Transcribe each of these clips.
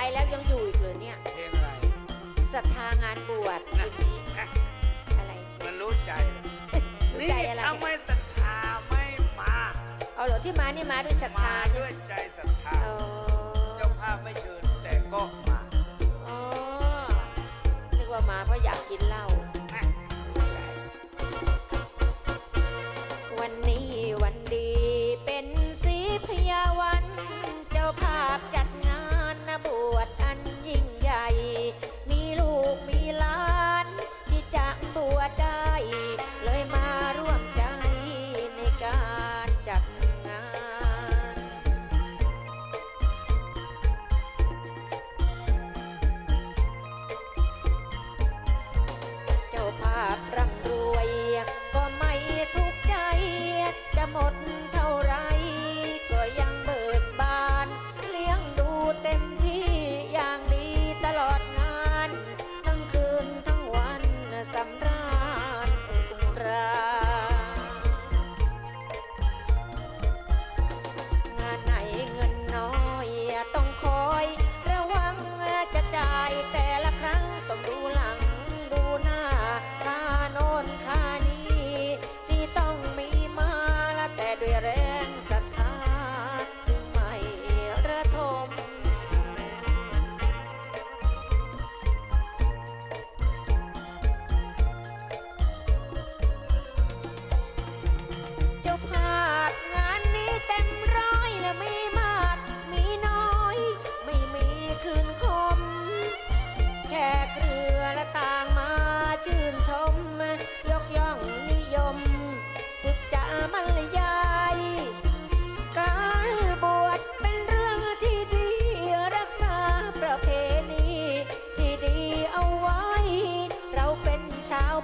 ว่าไปแล้วยังอยู่อีกเหรือเนี่ยเพลงอะไรศรัทธางานบวชคืนนี้นะอะไรมันรู้ใจเลยรู้นี่ใจอะไร ถ้าไม่ศรัทธาไม่มาเอาเหรอที่มานี่มาด้วยศรัทมาธาใช่ด้ไหวมยใจศรัทธาอ๋อ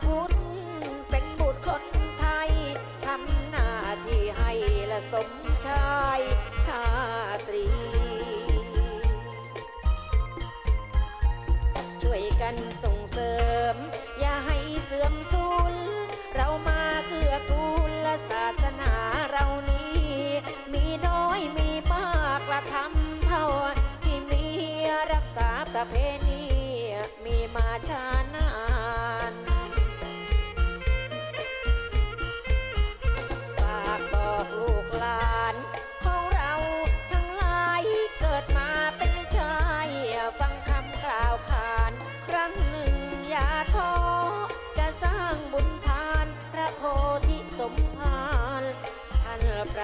พุทธเป็นบุตรคนไทย ทำหน้าที่ให้และสมชายชาตรี ช่วยกันส่งเสริม อย่าให้เสื่อมสูญเรามาเกื้อกูลและศาสนาเรานี้ มีน้อยมีมากละทำเท่าที่มีรักษาประเพณีมีมาชานา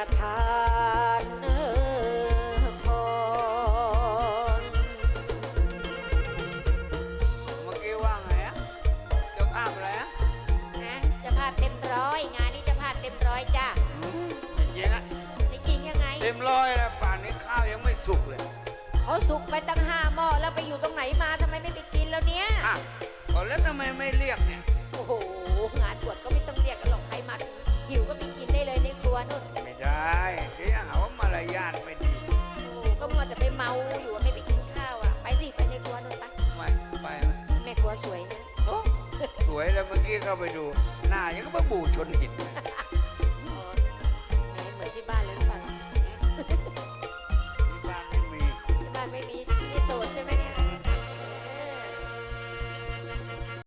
ประธานเออพรเมื่อกี้ว่าไงอะเจ้าภาพอะไรอะนะเจะพาพเต็มร้อยงานนี้เจะพาพเต็มร้อยจ้ะอืมไม่จริงอะไม่จริงยังไงเต็มร้อยแล้วป่านนี้ข้าวยังไม่สุกเลย เขาสุกไปตั้ง กี้เข้าไปดู หน้ายังก็มาบูชนหิน